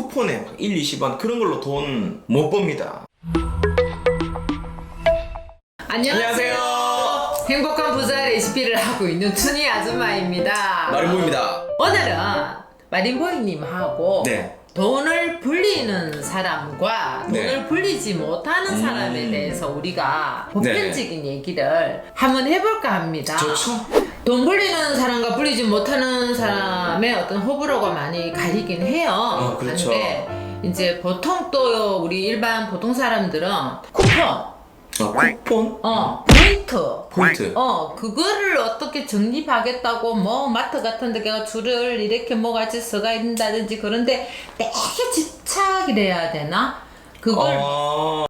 쿠폰에 막 1, 20원 그런 걸로 돈 못 법니다. 안녕하세요. 행복한 부자 레시피를 하고 있는 춘희 아줌마입니다. 마린보입니다. 오늘은 마린보이님하고 네. 돈을 불리는 사람과 네. 돈을 불리지 못하는 사람에 음. 대해서 우리가 보편적인 얘기를 한번 해볼까 합니다. 좋죠? 돈 불리는 사람과 불리지 못하는 사람 의 어떤 호불호가 많이 가리긴 해요. 어, 그렇죠. 근데 이제 보통 또 우리 일반 보통 사람들은 쿠폰, 어, 쿠폰? 어, 포인트, 포인트. 어, 그거를 어떻게 적립하겠다고 뭐 마트 같은 데 가서 줄을 이렇게 뭐 같이 서가 있다든지 그런데 되게 집착이 돼야 되나? 그걸 어...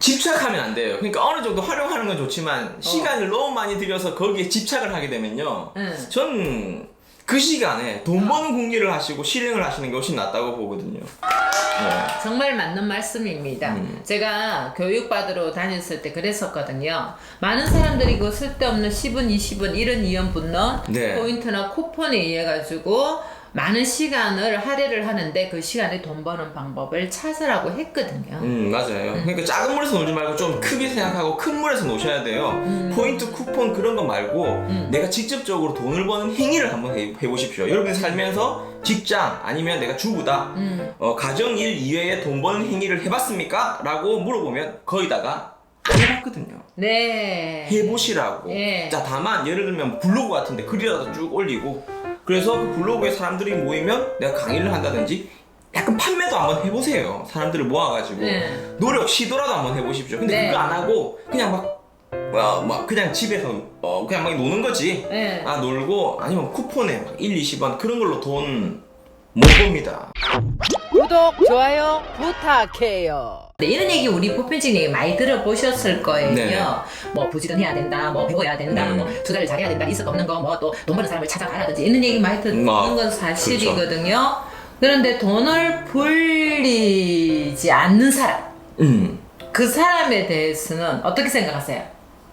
집착하면 안 돼요. 그러니까 어느 정도 활용하는 건 좋지만 시간을 너무 많이 들여서 거기에 집착을 하게 되면요. 응. 전 그 시간에 돈 버는 궁리를 하시고 실행을 하시는 게 훨씬 낫다고 보거든요. 네. 정말 맞는 말씀입니다. 음. 제가 교육받으러 다녔을 때 그랬었거든요. 많은 사람들이 그 쓸데없는 10원, 20원, 1원, 2원 붙는 네. 포인트나 쿠폰에 의해 가지고 많은 시간을 할애를 하는데 그 시간에 돈 버는 방법을 찾으라고 했거든요. 음 맞아요. 그러니까 작은 물에서 놀지 말고 좀 크게 생각하고 큰 물에서 노셔야 돼요. 음. 포인트 쿠폰 그런 거 말고 내가 직접적으로 돈을 버는 행위를 한번 해, 해보십시오. 여러분이 살면서 직장 아니면 내가 주부다 음. 어, 가정 일 이외에 돈 버는 행위를 해봤습니까? 라고 물어보면 거의 다가 안 해봤거든요. 네. 해보시라고. 예. 자 다만 예를 들면 블로그 같은데 글이라도 쭉 올리고 그래서 그 블로그에 사람들이 모이면 내가 강의를 한다든지 약간 판매도 한번 해보세요. 사람들을 모아가지고 네. 노력 시도라도 한번 해보십시오. 근데 네. 그거 안 하고 그냥 막, 어, 막 그냥 집에서 어, 그냥 막 노는 거지. 네. 아 놀고 아니면 쿠폰에 막 1, 20원 그런 걸로 돈 못 법니다. 구독, 좋아요 부탁해요. 네, 이런 얘기 우리 보편적인 얘기 많이 들어보셨을 거예요. 네. 뭐 부지런해야 된다, 뭐 배워야 된다, 음. 뭐 투자를 잘해야 된다, 있을 거 없는 거, 뭐 또 돈 버는 사람을 찾아가라든지 이런 얘기 많이 듣는 음, 아, 건 사실이거든요. 그런데 돈을 불리지 않는 사람, 음 그 사람에 대해서는 어떻게 생각하세요?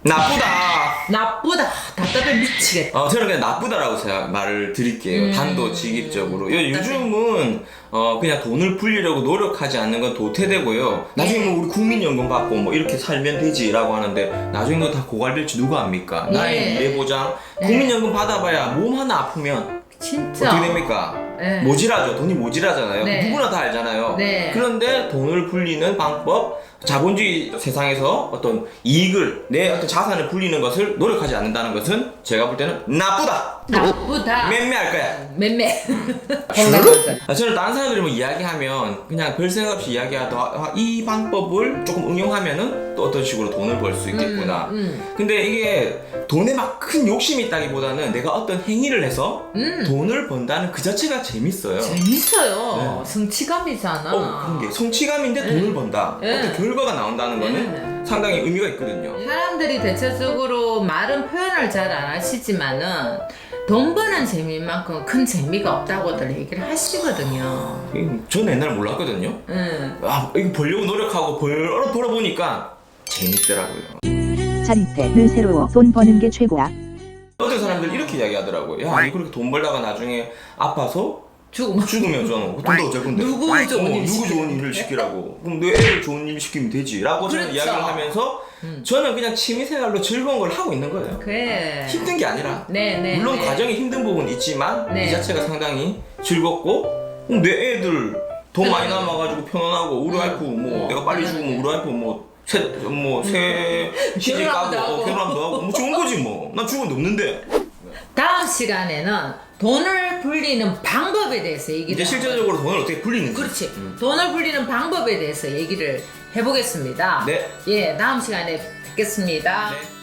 나쁘다. 나쁘다, 답답해 미치겠다. 어, 저는 그냥 나쁘다라고 제가 말을 드릴게요. 음. 단도직입적으로. 요- 요즘은 어, 그냥 돈을 불리려고 노력하지 않는 건 도태되고요. 나중에 네. 뭐 우리 국민연금 받고 뭐 이렇게 살면 되지라고 하는데 나중에 그거 다 고갈될지 누가 압니까? 나의 네. 미래 보장. 네. 국민연금 받아봐야 몸 하나 아프면 진짜. 어떻게 됩니까? 네. 모질하죠. 돈이 모질하잖아요. 네. 누구나 다 알잖아요. 네. 그런데 돈을 불리는 방법, 자본주의 세상에서 어떤 이익을, 내 어떤 자산을 불리는 것을 노력하지 않는다는 것은 제가 볼 때는 나쁘다! 나쁘다. 맴매할 거야. 맴매. 아, 저는 다른 사람들이 뭐 이야기하면 그냥 별 생각 없이 이야기하다 아, 이 방법을 조금 응용하면은 또 어떤 식으로 돈을 벌 수 있겠구나. 음, 근데 이게 돈에 막 큰 욕심이 있다기보다는 내가 어떤 행위를 해서 음. 돈을 번다는 그 자체가 재밌어요. 재밌어요. 네. 성취감이잖아. 어, 그런 게 성취감인데 돈을 번다. 네. 어떤 결과가 나온다는 거는 네. 상당히 의미가 있거든요. 사람들이 대체적으로 말은 표현을 잘 안 하시지만은 돈 버는 재미만큼 큰 재미가 없다고들 얘기를 하시거든요. 전 옛날에 몰랐거든요. 응. 아, 이거 벌려고 노력하고 벌어 벌어보니까 재밌더라고요. 자립대는 새로워 돈 버는 게 최고야. 어떤 사람들 이렇게 이야기하더라고요. 야, 이거 그렇게 돈 벌다가 나중에 아파서 죽음. 죽으면 저는 그 돈도 어쩔 건데. 누구 좋은 어, 일 누구 좋은. 일을 시키라고. 그럼 내 애를 좋은 일 시키면 되지라고 저는 그렇죠. 이야기를 하면서 음. 저는 그냥 취미 생활로 즐거운 걸 하고 있는 거예요. 그래. 힘든 게 아니라. 네, 네. 물론 네. 과정이 힘든 부분이 있지만 네. 이 자체가 상당히 즐겁고 그럼 내 애들 돈 많이 편안하게. 남아가지고 편안하고 우리 음. 와이프 뭐 어, 내가 빨리. 죽으면 우리 와이프 뭐새뭐새 시집 가고 어. 결혼도 하고 뭐 좋은 거지 뭐난 죽은데 없는데 다음 시간에는 돈을 불리는 방법에 대해서 얘기를 이제 실제적으로 돈을 어떻게 불리는지 그렇지. 음. 돈을 불리는 방법에 대해서 얘기를 해보겠습니다. 네. 예, 다음 시간에 뵙겠습니다. 네.